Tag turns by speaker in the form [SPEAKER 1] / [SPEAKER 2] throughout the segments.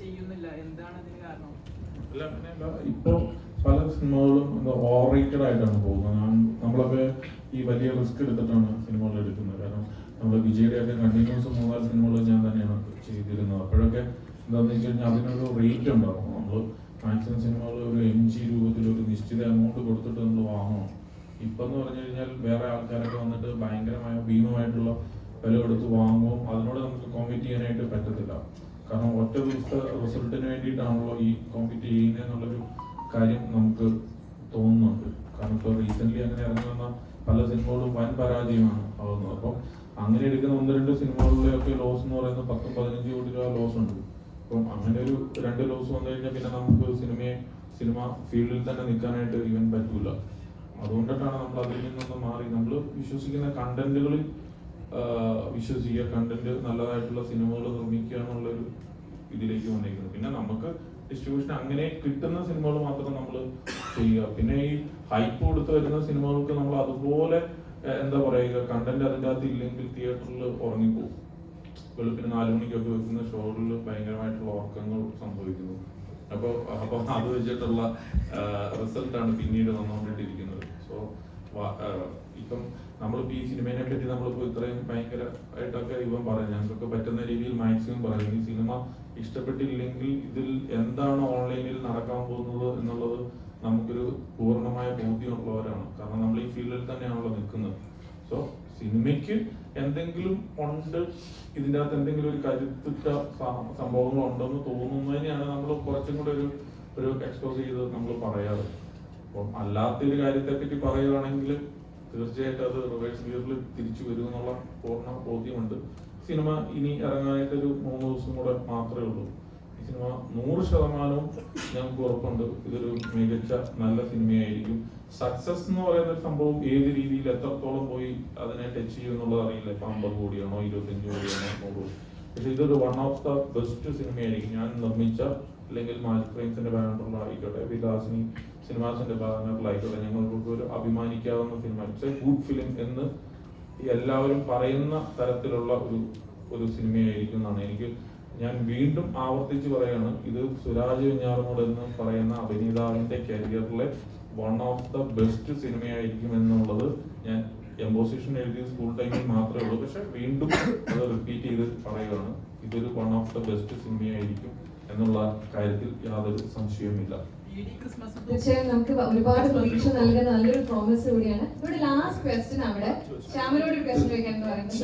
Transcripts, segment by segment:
[SPEAKER 1] ചെയ്യുന്നില്ല. എന്താണ് അതിന് കാരണം?
[SPEAKER 2] അല്ല അങ്ങനെയല്ല ഇപ്പൊ പല സിനിമകളും എന്താ ഓവറേറ്റഡ് ആയിട്ടാണ് പോകുന്നത്. നമ്മളൊക്കെ ഈ വലിയ റിസ്ക് എടുത്തിട്ടാണ് സിനിമകൾ എടുക്കുന്നത്. കാരണം നമ്മൾ വിജയുടെ ഒക്കെ കണ്ടിന്യൂസ് മൂന്നാൽ സിനിമകൾ ഞാൻ തന്നെയാണ് ചെയ്തിരുന്നത്. അപ്പോഴൊക്കെ എന്താണെന്ന് വെച്ച് കഴിഞ്ഞാൽ അതിനൊരു റേറ്റ് ഉണ്ടാവും. നമ്മൾ മാക്സിമം സിനിമകൾ ഒരു എം ജി രൂപത്തിൽ ഒരു നിശ്ചിത എമൗണ്ട് കൊടുത്തിട്ട് നമ്മൾ വാങ്ങണം ഇപ്പം എന്ന് പറഞ്ഞു കഴിഞ്ഞാൽ വേറെ ആൾക്കാരൊക്കെ വന്നിട്ട് ഭയങ്കരമായ ഭീമമായിട്ടുള്ള വില കൊടുത്ത് വാങ്ങും. അതിനോട് നമുക്ക് കോമ്പീറ്റ് ചെയ്യാനായിട്ട് പറ്റത്തില്ല. കാരണം ഒറ്റ ദിവസത്തെ റിസൾട്ടിന് വേണ്ടിയിട്ടാണല്ലോ ഈ കോമ്പീറ്റ് ചെയ്യുന്നതെന്നുള്ളൊരു കാര്യം നമുക്ക് തോന്നുന്നുണ്ട്. കാരണം ഇപ്പോൾ റീസെന്റ് അങ്ങനെ ഇറങ്ങി വന്ന പല സിനിമകളും വൻ പരാജയമാണ് ആവുന്നത്. അപ്പം അങ്ങനെ എടുക്കുന്ന ഒന്ന് രണ്ട് സിനിമകളിലൊക്കെ ലോസ് എന്ന് പറയുന്നത് പത്തും പതിനഞ്ച് കോടി രൂപ ലോസ് ഉണ്ട്. അപ്പം അങ്ങനെ ഒരു രണ്ട് ലോസ് വന്നു കഴിഞ്ഞാൽ പിന്നെ നമുക്ക് സിനിമയെ സിനിമ ഫീൽഡിൽ തന്നെ നിൽക്കാനായിട്ട് ഇവൻ പറ്റൂല. അതുകൊണ്ടിട്ടാണ് നമ്മൾ അതിൽ നിന്നൊന്ന് മാറി. നമ്മൾ വിശ്വസിക്കുന്ന കണ്ടന്റുകളിൽ വിശ്വസിക്കുക കണ്ടന്റ് നല്ലതായിട്ടുള്ള സിനിമകൾ നിർമ്മിക്കുക എന്നുള്ളൊരു ഇതിലേക്ക് വന്നിരിക്കുന്നത് പിന്നെ നമുക്ക് ഡിസ്ട്രിബ്യൂഷൻ അങ്ങനെ കിട്ടുന്ന സിനിമകൾ മാത്രം നമ്മൾ ചെയ്യുക. പിന്നെ ഈ ഹൈപ്പ് കൊടുത്ത് വരുന്ന സിനിമകൾക്ക് നമ്മൾ അതുപോലെ എന്താ പറയുക കണ്ടന്റ് അതിന്റെ അകത്ത് ഇല്ലെങ്കിൽ തിയേറ്ററിൽ ഉറങ്ങിപ്പോകും വെളുപ്പിന് നാലു മണിക്കൊക്കെ വെക്കുന്ന ഷോകളിൽ ഭയങ്കരമായിട്ടുള്ള ഉറക്കങ്ങൾ സംഭവിക്കുന്നു. അപ്പോൾ അപ്പോൾ അത് വെച്ചിട്ടുള്ള റിസൾട്ടാണ് പിന്നീട് വന്നുകൊണ്ടിട്ടിരിക്കുന്നത് സോ ഈ സിനിമയെ പറ്റി നമ്മളിപ്പോൾ ഇത്രയും ഭയങ്കരമായിട്ടൊക്കെ ഇവൻ പറയാം ഞങ്ങൾക്ക് പറ്റുന്ന രീതിയിൽ മാക്സിമം പറയാം ഈ സിനിമ ഇഷ്ടപ്പെട്ടില്ലെങ്കിൽ ഇതിൽ എന്താണ് ഓൺലൈനിൽ നടക്കാൻ പോകുന്നത് എന്നുള്ളത് നമുക്കൊരു പൂർണമായ ബോധ്യമുള്ളവരാണ്. കാരണം നമ്മൾ ഈ ഫീൽഡിൽ തന്നെയാണല്ലോ നിൽക്കുന്നത്. സോ സിനിമയ്ക്ക് എന്തെങ്കിലും ഉണ്ട് ഇതിന്റെ അകത്ത് എന്തെങ്കിലും ഒരു കരുത്തുറ്റ സംഭവങ്ങൾ ഉണ്ടെന്ന് തോന്നുന്നതിനെയാണ് നമ്മൾ കുറച്ചും കൂടെ ഒരു ഒരു എക്സ്പോസ് ചെയ്ത് നമ്മൾ പറയാറ്. അപ്പം അല്ലാത്തൊരു കാര്യത്തെ പറ്റി പറയുകയാണെങ്കിൽ തീർച്ചയായിട്ടും അത് റിവേഴ്സ് ഗിയറിൽ തിരിച്ചു വരും എന്നുള്ള പൂർണ ബോധ്യമുണ്ട്. സിനിമ ഇനി ഇറങ്ങാനായിട്ട് ഒരു മൂന്ന് ദിവസം കൂടെ മാത്രമേ ഉള്ളൂ. ഈ സിനിമ നൂറ് ശതമാനവും ഞങ്ങൾക്ക് ഉറപ്പുണ്ട്. ഇതൊരു മികച്ച നല്ല സിനിമയായിരിക്കും. സക്സസ് എന്ന് പറയുന്ന സംഭവം ഏത് രീതിയിൽ എത്രത്തോളം പോയി അതിനെ ടച്ച് ചെയ്യും എന്നുള്ളത് അറിയില്ല. ഇപ്പൊ അമ്പത് കോടിയാണോ ഇരുപത്തഞ്ച് കോടിയാണോ നൂറ് പക്ഷെ ഇതൊരു വൺ ഓഫ് ദ ബെസ്റ്റ് സിനിമയായിരിക്കും. ഞാൻ നിർമ്മിച്ച അല്ലെങ്കിൽ മാജിക് ഫ്രെയിംസിന്റെ ബാനറിലുള്ള ആയിക്കോട്ടെ വിലാസിനി സിനിമാസിന്റെ ബാനറിലായിക്കോട്ടെ ഞങ്ങൾക്ക് ഒരു അഭിമാനിക്കാവുന്ന cinema it's a good film എന്ന് എല്ലാവരും പറയുന്ന തരത്തിലുള്ള ഒരു ഒരു സിനിമയായിരിക്കും എന്നാണ്. എനിക്ക് ഞാൻ വീണ്ടും ആവർത്തിച്ച് പറയാണ് ഇത് സുരാജ് വെഞ്ഞാറമോട് എന്ന് പറയുന്ന അഭിനേതാവിന്റെ കരിയറിലെ വൺ ഓഫ് ദ ബെസ്റ്റ് സിനിമയായിരിക്കും എന്നുള്ളത് ഞാൻ എംബോസിഷൻ എഴുതിയ സ്കൂൾ ടൈമിൽ മാത്രമേ ഉള്ളൂ. പക്ഷെ വീണ്ടും അത് റിപ്പീറ്റ് ചെയ്ത് പറയുകയാണ്. ഇതൊരു വൺ ഓഫ് ദ ബെസ്റ്റ് സിനിമയായിരിക്കും എന്നുള്ള കാര്യത്തിൽ യാതൊരു സംശയവുമില്ല.
[SPEAKER 3] തീർച്ചയായും നമുക്ക് ഒരുപാട് പ്രതീക്ഷ നൽകുന്ന നല്ലൊരു പ്രോമിസ് കൂടിയാണ്. ഇവിടെ ലാസ്റ്റ് ക്വസ്റ്റ്യൻ അവിടെ ശ്യാമനോട് ഒരു ക്വസ്റ്റ്യൻ ചോദിക്കാൻ എന്ന് പറയുന്നത്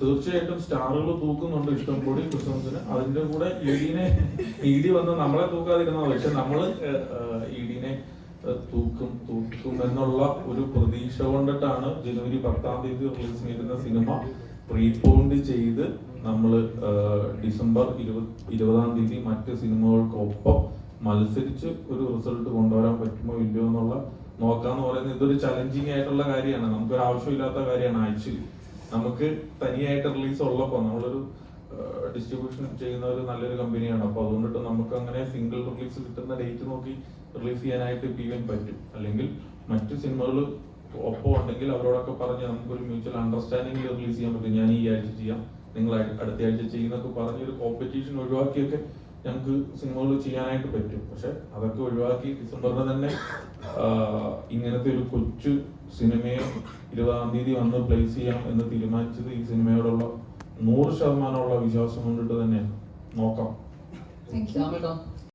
[SPEAKER 2] തീർച്ചയായിട്ടും സ്റ്റാറുകൾ തൂക്കുന്നുണ്ട് ഇഷ്ടം കൂടി ക്രിസ്മസിന്. അതിന്റെ കൂടെ ഇഡിനെ ഇഡി വന്ന് നമ്മളെ തൂക്കാതിരുന്ന പക്ഷെ നമ്മൾ ഇഡിനെ തൂക്കും തൂക്കും എന്നുള്ള ഒരു പ്രതീക്ഷ കൊണ്ടിട്ടാണ് ജനുവരി പത്താം തീയതി റിലീസ് ചെയ്യുന്ന സിനിമ. പ്രീപോണ്ട് ചെയ്ത് നമ്മൾ ഡിസംബർ ഇരുപത് ഇരുപതാം തീയതി മറ്റ് സിനിമകൾക്കൊപ്പം മത്സരിച്ച് ഒരു റിസൾട്ട് കൊണ്ടുവരാൻ പറ്റുമോ ഇല്ലയോ എന്നുള്ള നോക്കാന്ന് പറയുന്നത് ഇതൊരു ചലഞ്ചിങ് ആയിട്ടുള്ള കാര്യമാണ്. നമുക്കൊരു ആവശ്യമില്ലാത്ത കാര്യമാണ് ആക്ച്വലി നമുക്ക് തനിയായിട്ട് റിലീസ് ഉള്ളപ്പോൾ നമ്മളൊരു ഡിസ്ട്രിബ്യൂഷൻ ചെയ്യുന്ന ഒരു നല്ലൊരു കമ്പനിയാണ് അപ്പൊ അതുകൊണ്ടിട്ട് നമുക്ക് അങ്ങനെ സിംഗിൾ റിലീസ് കിട്ടുന്ന ഡേറ്റ് നോക്കി റിലീസ് ചെയ്യാനായിട്ട് ഇവൻ പറ്റും. അല്ലെങ്കിൽ മറ്റു സിനിമകൾ ഒപ്പം ഉണ്ടെങ്കിൽ അവരോടൊക്കെ പറഞ്ഞ് നമുക്കൊരു മ്യൂച്വൽ അണ്ടർസ്റ്റാൻഡിംഗിൽ റിലീസ് ചെയ്യാൻ പറ്റും. ഞാൻ ഈ ആഴ്ച ചെയ്യാം. നിങ്ങൾ അടുത്ത ആഴ്ച ചെയ്യുന്നൊക്കെ പറഞ്ഞ് ഒരു കോമ്പറ്റീഷൻ ഒഴിവാക്കിയൊക്കെ ഞങ്ങൾക്ക് സിനിമകൾ ചെയ്യാനായിട്ട് പറ്റും. പക്ഷെ അതൊക്കെ ഒഴിവാക്കി ഡിസംബറിന് തന്നെ ഇങ്ങനത്തെ ഒരു കൊച്ചു സിനിമയെ ഇരുപതാം തീയതി വന്ന് പ്ലേസ് ചെയ്യാം എന്ന് തീരുമാനിച്ചത് ഈ സിനിമയോടുള്ള നൂറ് ശതമാനമുള്ള വിശ്വാസം കൊണ്ടിട്ട് തന്നെയാണ്. നോക്കാം.